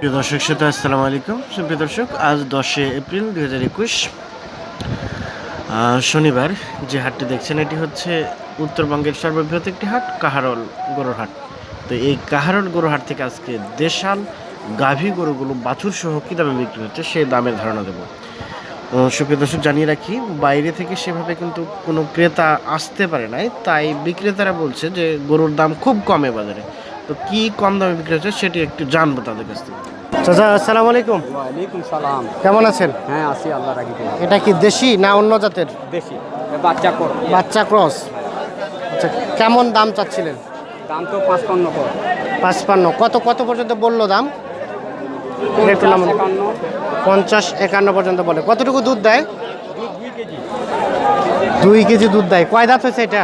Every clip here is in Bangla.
প্রিয় দর্শক শ্রোতা, আসসালামু আলাইকুম। সুপ্রিয় দর্শক, আজ দশে এপ্রিল দুই হাজার একুশ শনিবার যে হাটটি দেখছেন, এটি হচ্ছে উত্তরবঙ্গের সর্ববৃহৎ একটি হাট, কাহারল গরুর হাট। তো এই কাহারল গরুর হাট থেকে আজকে দেশাল, গাভী গরুগুলো বাছুর সহ কী দামে বিক্রি হচ্ছে সেই দামের ধারণা দেবো। সুপ্রিয় দর্শক, জানিয়ে রাখি, বাইরে থেকে সেভাবে কিন্তু কোনো ক্রেতা আসতে পারে নাই, তাই বিক্রেতারা বলছে যে গরুর দাম খুব কমে বাজারে। তো কি কম দামে বিক্রি হচ্ছে সেটি একটু জানব তাদের কাছ থেকে। চাচা আসসালামু আলাইকুম। ওয়ালাইকুম সালাম। কেমন আছেন? হ্যাঁ আসি আল্লাহ রাখি এটা কি দেশি না অন্য জাতের? বেশি বাচ্চা কর বাচ্চা ক্রস। আচ্ছা কেমন দাম চাচ্ছিলেন? দাম তো পাঁচপান্ন পাঁচপান্ন। কত কত পর্যন্ত বলল দাম? পঞ্চাশ একান্ন। পর্যন্ত বলে। কতটুকু দুধ দেয়? দুই কেজি দুধ দেয়। কয় দাঁত হয়েছে এটা?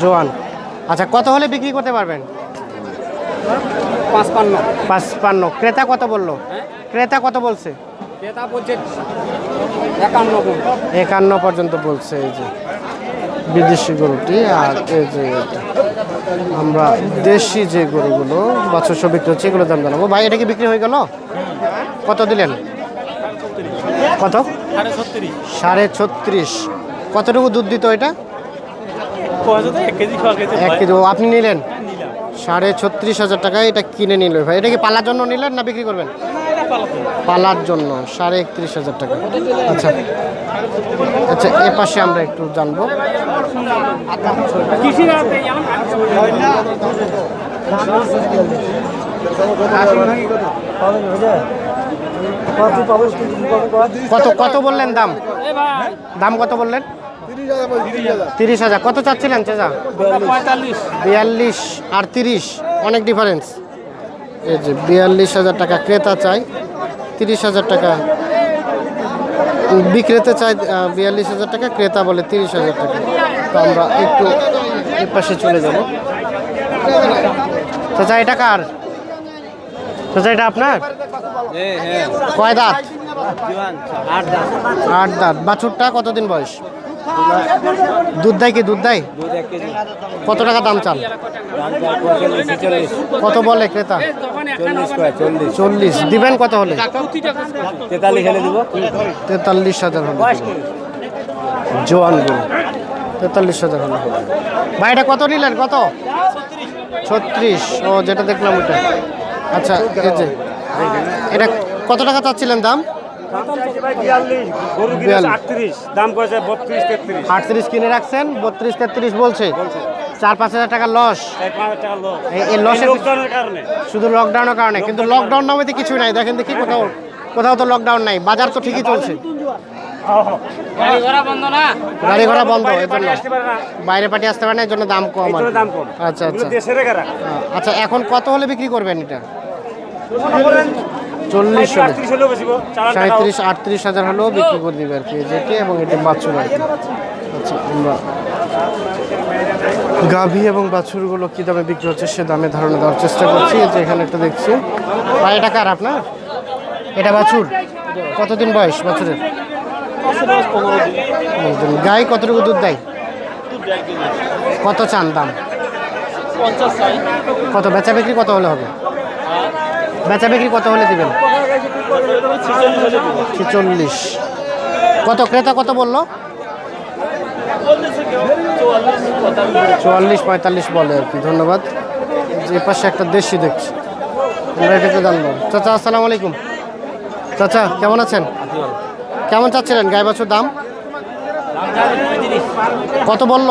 জোয়ান। আচ্ছা কত হলে বিক্রি করতে পারবেন? পাঁচপান্ন। পাঁচপান্ন। ক্রেতা কত বলল? ক্রেতা কত বলছে? ক্রেতা বলছে একান্ন একান্ন পর্যন্ত বলছে এই যে বিদেশি গরুটি আর এই যে আমরা দেশি যে গরুগুলো বছর সব বিক্রি হচ্ছে এগুলো দাম জানাব। ভাই এটা কি বিক্রি হয়ে গেল? কত দিলেন? কত? সাড়ে ছত্রিশ। কতটুকু দুধ দিত এটা? এক কেজি আপনি নিলেন? সাড়ে ছত্রিশ হাজার টাকায় এটা কিনে নিল ভাই। এটা কি পালার জন্য নিলেন না বিক্রি করবেন? পালার জন্য। সাড়ে একত্রিশ হাজার টাকা। আচ্ছা। আচ্ছা এ পাশে আমরা একটু জানব। কত কত বললেন দাম? দাম কত বললেন? তিরিশ হাজার। কত চাচ্ছিলেন চেজা বিয়াল্লিশ আর তিরিশ। অনেক ডিফারেন্স এই যে বিয়াল্লিশ হাজার টাকা ক্রেতা চাই তিরিশ হাজার টাকা বিক্রেতা চাই বিয়াল্লিশ হাজার টাকা ক্রেতা বলে তিরিশ হাজার টাকা। তো আমরা একটু এর পাশে চলে যাব। চাচা এটা কার? চাচা এটা আপনার? কয় দাঁত? আট আট দাঁত। বাছুরটা কতদিন বয়স? দুধ দেয় কি দুধ দেয়? কত টাকা দাম চান? কত বলে ক্রেতা? চল্লিশ। দিবেন কত হলে? তেতাল্লিশ হাজার হলে দিবেন। জোয়ান গরু তেতাল্লিশ হাজার হলে। ভাই এটা কত নিলেন? কত? ছত্রিশ। ও যেটা দেখলাম ওটা আচ্ছা এটা কত টাকা চাচ্ছিলেন দাম। আটত্রিশ কিনে রাখছেন বত্রিশ তেত্রিশ বলছে। চার পাঁচ হাজার টাকা লস এই- এই লসের শুধু লকডাউনের কারণে কিন্তু লকডাউন নামে তো কিছুই নাই। দেখেন দেখি কোথাও কোথাও তো লকডাউন নাই বাজার তো ঠিকই চলছে। গাড়ি ঘোড়া বন্ধ বাইরে পার্টি আসতে পারে না এর জন্য দাম কম এই জন্য দাম কম আচ্ছা আচ্ছা আচ্ছা এখন কত হলে বিক্রি করবেন এটা? চল্লিশ সাঁত্রিশ আটত্রিশ হাজার হলেও বিক্রি করে দিবে আর কি যেটি এবং এটি বাছুর আর কি। আচ্ছা আমরা গাভী এবং বাছুরগুলো কী দামে বিক্রি হচ্ছে সে দামে ধারণা দেওয়ার চেষ্টা করছি যে এখানে একটা দেখছি। ভাই এটা কার আপনার? এটা বাছুর? কতদিন বয়স বাছুরের? গাই কতটুকু দুধ দেয়? কত চান দাম? কত বেচা বিক্রি কত হলে হবে? বেচা বিক্রি কত হলে দিবেন? ছেচল্লিশ। কত? ক্রেতা কত বলল? চুয়াল্লিশ পঁয়তাল্লিশ বলে আর কি ধন্যবাদ। যে পাশে একটা দেশি দেখছি। আমরা এটাকে জানব চাচা আসসালামু আলাইকুম। চাচা কেমন আছেন? কেমন চাচ্ছিলেন? গায়ে বছর দাম? কত বলল?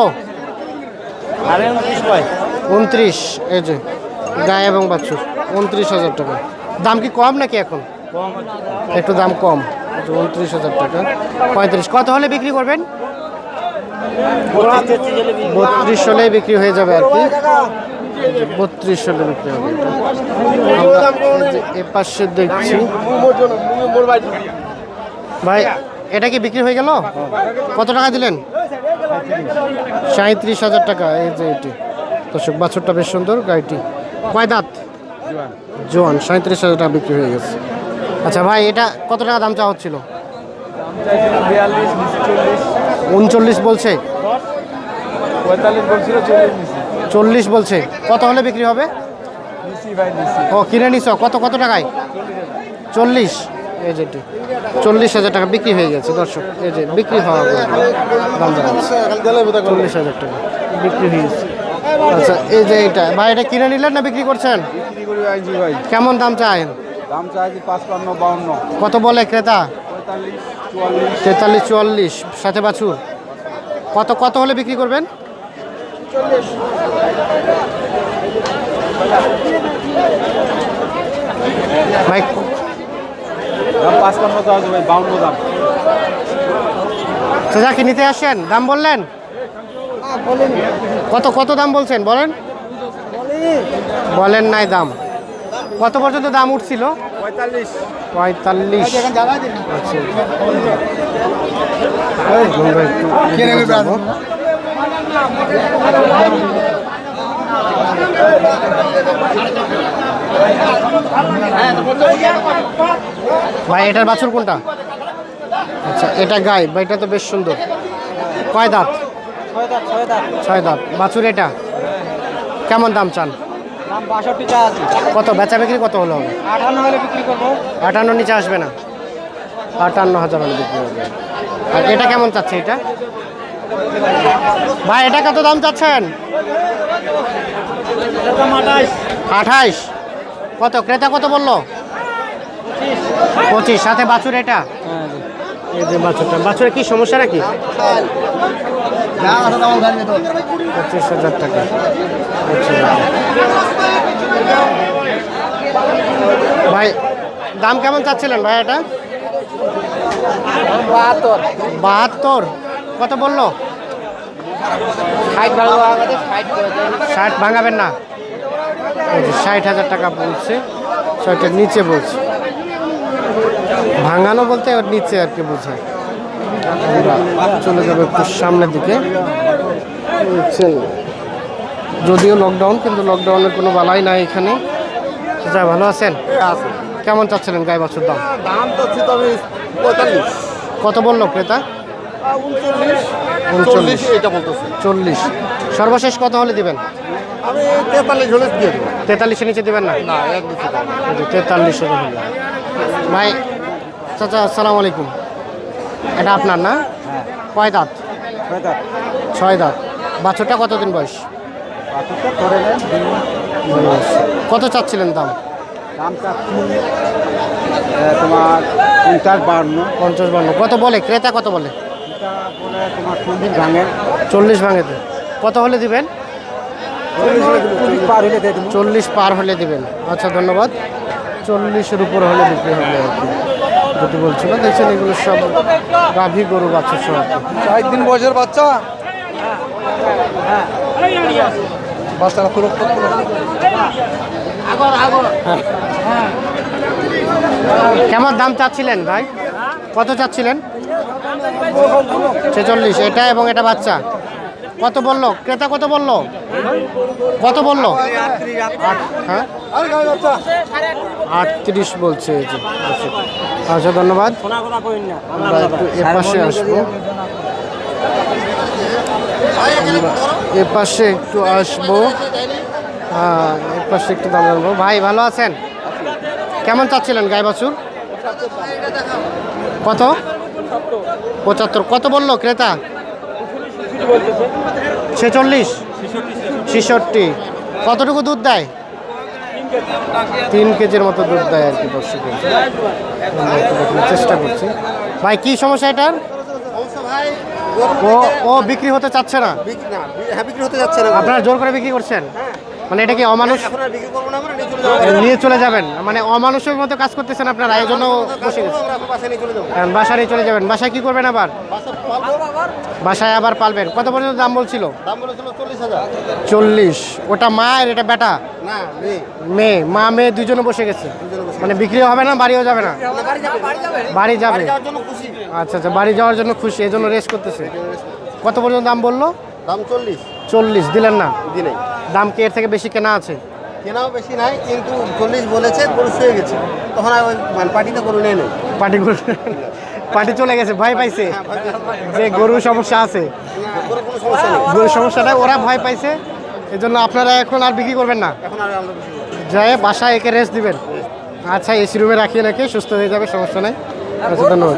উনত্রিশ এই যে গায়ে এবং বাছুর। উনত্রিশ হাজার টাকা। দাম কি কম নাকি এখন? একটু দাম কম। উনত্রিশ হাজার টাকা। পঁয়ত্রিশ। কত হলে বিক্রি করবেন? বত্রিশ হলেই বিক্রি হয়ে যাবে আর কি। বত্রিশ হলে বিক্রি হবে। এ পাশে দেখছি। ভাই, এটা কি বিক্রি হয়ে গেল? কত টাকা দিলেন? সাঁত্রিশ হাজার টাকা। এই যে এটি। দর্শক, বাছুরটা বেশ সুন্দর গাড়িটি। কয় দাঁত? জোয়ান সাঁত্রিশ হাজার টাকা বিক্রি হয়ে গেছে। আচ্ছা ভাই, এটা কত টাকা দাম চাওয়া হচ্ছিল? উনচল্লিশ বলছে। চল্লিশ বলছে। কত হলে বিক্রি হবে? ও, কিনে নিছ? কত কত টাকায়? চল্লিশ। এই যেটি চল্লিশ হাজার টাকা বিক্রি হয়ে গেছে, দর্শক। এই যে বিক্রি হওয়া। দাম চল্লিশ হাজার টাকা বিক্রি হয়ে গেছে। আচ্ছা এই যে এটা। ভাই, এটা কিনে নিলেন না বিক্রি করছেন? বিক্রি করে আইছি ভাই। কেমন দাম চান দাম চাইছি পাঁচপান্ন বাউন্ন। কত বলে ক্রেতা? তেতাল্লিশ চুয়াল্লিশ। সাথে বাছুর? কত কত হলে বিক্রি করবেন? ভাই দাম পাঁচপান্ন চাইছি ভাই বাউন্ন দাম। চাচা কি নিতে আসেন? দাম বললেন? কত কত দাম বলছেন? বলেন। বলেন নাই দাম। কত পর্যন্ত দাম উঠছিল? পঁয়তাল্লিশ। পঁয়তাল্লিশ। আচ্ছা। যাব। ভাই এটার বাছুর কোনটা? আচ্ছা এটা গাই বা এটা তো বেশ সুন্দর। কয় দাঁত ছয় দাঁত। ছয় দাঁত। বাছুর এটা? কেমন দাম চান? দাম বাষট্টি চা আছে কত? বেচা বিক্রি কত হলো? হবে আঠান্ন হলে বিক্রি করব। আটান্ন নিচে আসবে না? আটান্ন হাজার হলে বিক্রি হবে। আর এটা কেমন চাচ্ছে এটা? ভাই এটা কত দাম চাচ্ছেন? আঠাইশ কত? ক্রেতা কত বলল? পঁচিশ। সাথে বাছুর এটা? বাছুরটা। বাছুরে কি সমস্যা নাকি পঁচিশ হাজার টাকা। ভাই দাম কেমন চাচ্ছিলেন ভাই এটা? বাহাত্তর। বাহাত্তর। কত বলল? ষাট ভাঙাবেন না। ষাট হাজার টাকা বলছে ষাটের নিচে বলছে। ভাঙানো বলতে ওর নিচে আর কি বোঝায়। আমরা চলে যাব একটু সামনের দিকে। বুঝছেন যদিও লকডাউন কিন্তু লকডাউনের কোনো বালাই নাই এখানে। যা ভালো আছেন? কেমন চাচ্ছিলেন গায়ে বছর দাম? দাম তো ছিল আমি পঁয়তাল্লিশ। কত বলল ক্রেতা? উনচল্লিশ। চল্লিশ সর্বশেষ কত হলে দিবেন? আমি তেতাল্লিশ হলে দিয়ে দেবো। তেতাল্লিশের নিচে দিবেন না? হলো। ভাই চাচা আসসালামু আলাইকুম। এটা আপনার না? কয় দাঁত? ছয় দাঁত। বাছুরটা কতদিন বয়স। কত চাচ্ছিলেন দাম? দাম তোমার পঞ্চাশ বান্ন। পঞ্চাশ বান্ন। কত বলে? ক্রেতা কত বলে? তোমার চল্লিশ ভাঙে। চল্লিশ ভাঙেতে কত হলে দিবেন? চল্লিশ পার হলে দিয়ে দেবো। চল্লিশ পার হলে দিবেন। আচ্ছা ধন্যবাদ। চল্লিশের উপর হলে বিক্রি হবে আর কি। যেটি বলছিল দেখছেন এগুলো সব গাভী গরু বাচ্চা সব। ষাট দিন বয়সের বাচ্চা? বাচ্চারা কেমন দাম চাচ্ছিলেন ভাই? কত চাচ্ছিলেন? ছেচল্লিশ এটা এবং এটা বাচ্চা। কত বলল? ক্রেতা কত বলল? কত বলল? হ্যাঁ? আটত্রিশ বলছে এই যে। আচ্ছা। ধন্যবাদ। আমরা একটু এপাশে আসব। আমরা এপাশে একটু আসব। হ্যাঁ এপাশে একটু দাম জানব ভাই ভালো আছেন? কেমন চাচ্ছিলেন গায়ে বাছুর? কত? পঁচাত্তর। কত বলল ক্রেতা? ছেচল্লিশ। ছেষট্টি। কতটুকু দুধ দেয়? তিন কেজির মতো দুধ দেয় আর কি দর্শক চেষ্টা করছি। ভাই কি সমস্যা এটার? ও ও বিক্রি হতে চাচ্ছে না? হ্যাঁ বিক্রি হতে যাচ্ছে না আপনারা জোর করে বিক্রি করছেন? মানে এটা কি অমানুষ? নিয়ে চলে যাবেন? মানে অমানুষের মতো কাজ করতেছেন আপনারা এই জন্য বসে আমরা বাসায় নিয়ে চলে যাবেন। বাসায় কি করবেন আবার? বাসায় আবার পালবেন। কত পর্যন্ত দাম বলছিল? চল্লিশ ওটা মা আর এটা বেটা? মেয়ে। মা মেয়ে দুজনে বসে গেছে। মানে বিক্রিও হবে না বাড়িও যাবে না? বাড়ি যাবে বাড়ি যাবে। বাড়ি যাবে? যাওয়ার জন্য খুশি। আচ্ছা আচ্ছা বাড়ি যাওয়ার জন্য খুশি এই জন্য রেস্ট করতেছে। কত পর্যন্ত দাম বলল? দাম চল্লিশ। চল্লিশ দিলেন না? দিনে দাম কি এর থেকে বেশি কেনা আছে? কেনাও বেশি নাই কিন্তু চল্লিশ বলেছে গরু শুয়ে গেছে। তখন আর ওই মানে পার্টিতে গরু নেই নেই। পার্টি গরু পার্টি চলে গেছে ভয় পাইছে। যে গরুর সমস্যা আছে। গরুর সমস্যা নেই। গরুর সমস্যাটা ওরা ভয় পাইছে। এই জন্য আপনারা এখন আর বিক্রি করবেন না? এখন আর আমরা যায় বাসায় একে রেস্ট দিবেন। আচ্ছা এসি রুমে রাখিয়ে নাকি? সুস্থ হয়ে যাবে সমস্যা নাই। আচ্ছা ধন্যবাদ।